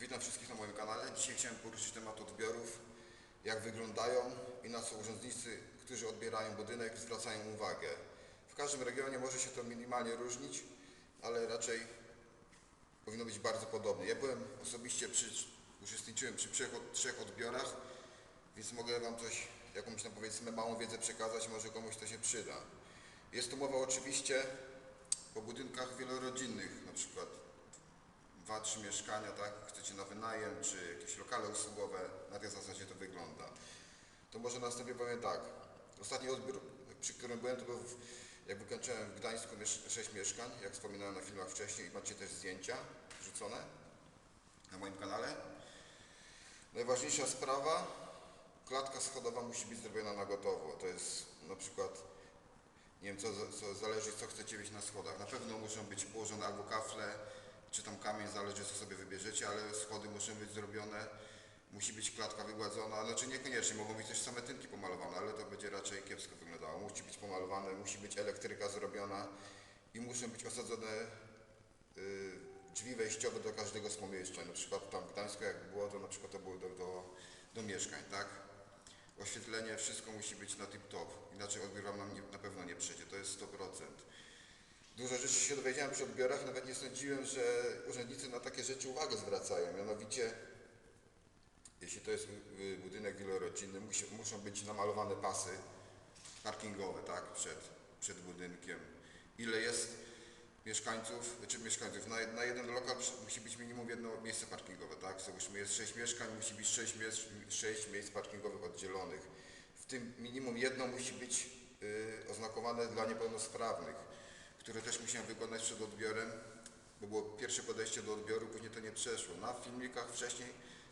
Witam wszystkich na moim kanale. Dzisiaj chciałem poruszyć temat odbiorów, jak wyglądają i na co urzędnicy, którzy odbierają budynek, zwracają uwagę. W każdym regionie może się to minimalnie różnić, ale raczej powinno być bardzo podobnie. Ja byłem osobiście przy, uczestniczyłem przy trzech, trzech odbiorach, więc mogę Wam coś, jakąś tam powiedzmy małą wiedzę przekazać, może komuś to się przyda. Jest tu mowa oczywiście o budynkach wielorodzinnych, dwa, trzy mieszkania, tak? Chcecie na wynajem, czy jakieś lokale usługowe, na tej zasadzie to wygląda. To może na wstępie powiem tak. Ostatni odbiór, przy którym byłem, to był, w, jak wykończyłem w Gdańsku miesz- sześć mieszkań, jak wspominałem na filmach wcześniej i macie też zdjęcia wrzucone na moim kanale. Najważniejsza sprawa, klatka schodowa musi być zrobiona na gotowo. To jest na przykład nie wiem, co, co zależy, co chcecie mieć na schodach. Na pewno muszą być położone albo kafle, czy tam kamień, zależy, co sobie wybierzecie, ale schody muszą być zrobione. Musi być klatka wygładzona, znaczy niekoniecznie, mogą być też same tynki pomalowane, ale to będzie raczej kiepsko wyglądało. Musi być pomalowane, musi być elektryka zrobiona i muszą być osadzone y, drzwi wejściowe do każdego z pomieszczeń. Na przykład tam w Gdańsku jak było, to na przykład to było do, do, do mieszkań, tak? Oświetlenie, wszystko musi być na tip-top, inaczej odbiór nam nie, na pewno nie przyjdzie, to jest 100%. Dużo rzeczy się dowiedziałem przy odbiorach, nawet nie sądziłem, że urzędnicy na takie rzeczy uwagę zwracają. Mianowicie, jeśli to jest budynek wielorodzinny, muszą być namalowane pasy parkingowe, tak, przed, przed budynkiem. Ile jest mieszkańców, czy mieszkańców, na, na jeden lokal musi być minimum jedno miejsce parkingowe, tak? Załóżmy jest 6 mieszkań, musi być 6 miejsc, 6 miejsc parkingowych oddzielonych. W tym minimum jedno musi być y, oznakowane dla niepełnosprawnych, które też musiałem wykonać przed odbiorem, bo było pierwsze podejście do odbioru, później to nie przeszło. Na filmikach wcześniej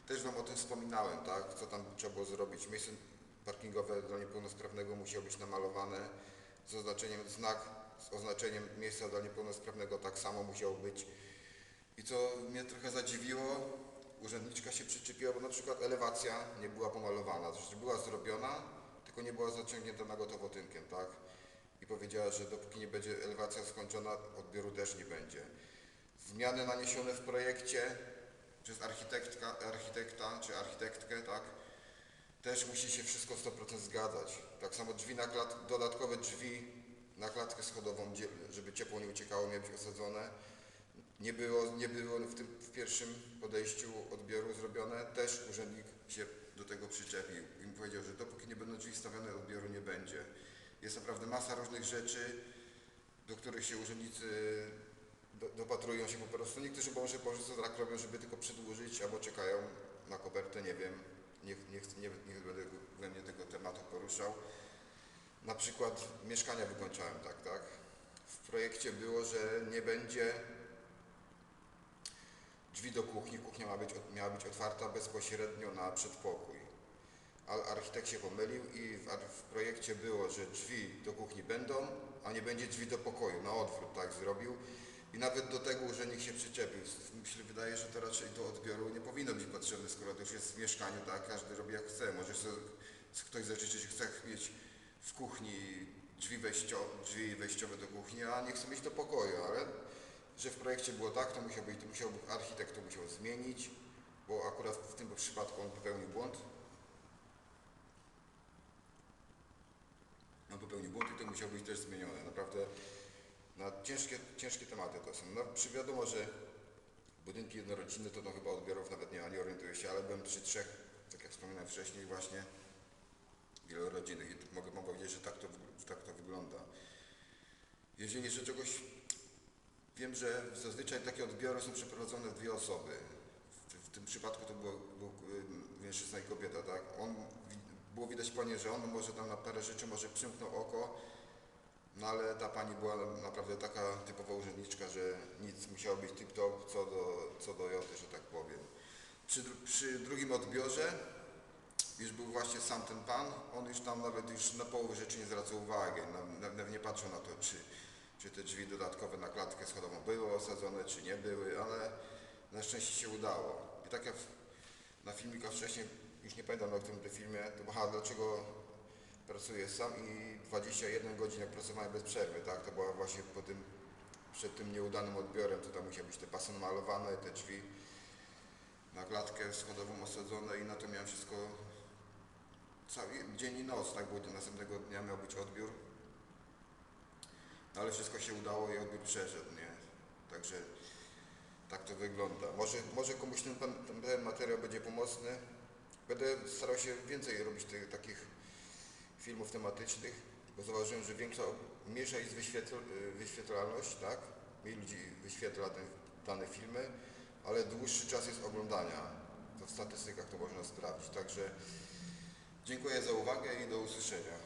też Wam o tym wspominałem, tak? Co tam trzeba było zrobić. Miejsce parkingowe dla niepełnosprawnego musiało być namalowane z oznaczeniem znak, z oznaczeniem miejsca dla niepełnosprawnego tak samo musiało być. I co mnie trochę zadziwiło, urzędniczka się przyczepiła, bo na przykład elewacja nie była pomalowana, znaczy była zrobiona, tylko nie była zaciągnięta na gotowo tynkiem, tak? Powiedziała, że dopóki nie będzie elewacja skończona, odbioru też nie będzie. Zmiany naniesione w projekcie przez architektka, architekta czy architektkę, tak? Też musi się wszystko 100% zgadzać. Tak samo drzwi na klat, dodatkowe drzwi na klatkę schodową, żeby ciepło nie uciekało, miały być osadzone. Nie było, nie było w tym w pierwszym podejściu odbioru zrobione. Też urzędnik się do tego przyczepił i powiedział, że dopóki nie będą drzwi stawione, odbioru nie będzie. Jest naprawdę masa różnych rzeczy, do których się urzędnicy do, dopatrują się po prostu. Niektórzy może po prostu tak robią, żeby tylko przedłużyć, albo czekają na kopertę, nie wiem. Nie, nie, nie, nie będę tego tematu poruszał. Na przykład mieszkania wykończałem, tak, tak. W projekcie było, że nie będzie drzwi do kuchni. Kuchnia ma być, miała być otwarta bezpośrednio na przedpokój. Ale architekt się pomylił i w, w projekcie było, że drzwi do kuchni będą, a nie będzie drzwi do pokoju. Na odwrót tak zrobił. I nawet do tego urzędnik się przyczepił. Się wydaje, że to raczej do odbioru nie powinno być potrzebne, skoro to już jest w mieszkaniu, tak? Każdy robi jak chce. Może sobie ktoś zażyczy, że chce mieć w kuchni drzwi, wejścio, drzwi wejściowe do kuchni, a nie chce mieć do pokoju, ale że w projekcie było tak, to musiał być, to musiał architekt to musiał zmienić, bo akurat w tym przypadku on popełnił błąd. Popełnił błąd i to musiało być też zmienione. Naprawdę na ciężkie, ciężkie tematy to są. No, przy wiadomo, że budynki jednorodzinne to no, chyba odbiorów nawet nie, nie orientuję się, ale byłem przy trzech, tak jak wspominałem wcześniej, właśnie wielorodzinnych i mogę wam powiedzieć, że tak to, tak to wygląda. Jeżeli że czegoś Wiem, że zazwyczaj takie odbiory są przeprowadzone dwie osoby. W, w tym przypadku to był y, mężczyzna i kobieta, tak? On, było widać panie, że on może tam na parę rzeczy może przymknął oko, no ale ta pani była naprawdę taka typowa urzędniczka, że nic musiało być tip-top co do, co do joty, że tak powiem. Przy, przy drugim odbiorze już był właśnie sam ten pan, on już tam nawet już na połowę rzeczy nie zwracał uwagi, na- nawet nie patrzył na to, czy, czy te drzwi dodatkowe na klatkę schodową były osadzone, czy nie były, ale na szczęście się udało. I tak jak na filmikach wcześniej, już nie pamiętam na którym to filmie, to aha, dlaczego pracuję sam i 21 godzin jak pracowałem bez przerwy, tak, to była właśnie po tym, przed tym nieudanym odbiorem, to tam musiały być te pasy malowane, te drzwi na klatkę schodową osadzone i na to miałem wszystko cały dzień i noc, tak, bo następnego dnia miał być odbiór. No ale wszystko się udało i odbiór przeszedł, nie? Także tak to wygląda. Może, może komuś ten, ten materiał będzie pomocny. Będę starał się więcej robić tych takich filmów tematycznych, bo zauważyłem, że większa, mniejsza jest wyświetl, wyświetlalność, tak? Mniej ludzi wyświetla ten, dane filmy, ale dłuższy czas jest oglądania. To w statystykach to można sprawdzić. Także dziękuję za uwagę i do usłyszenia.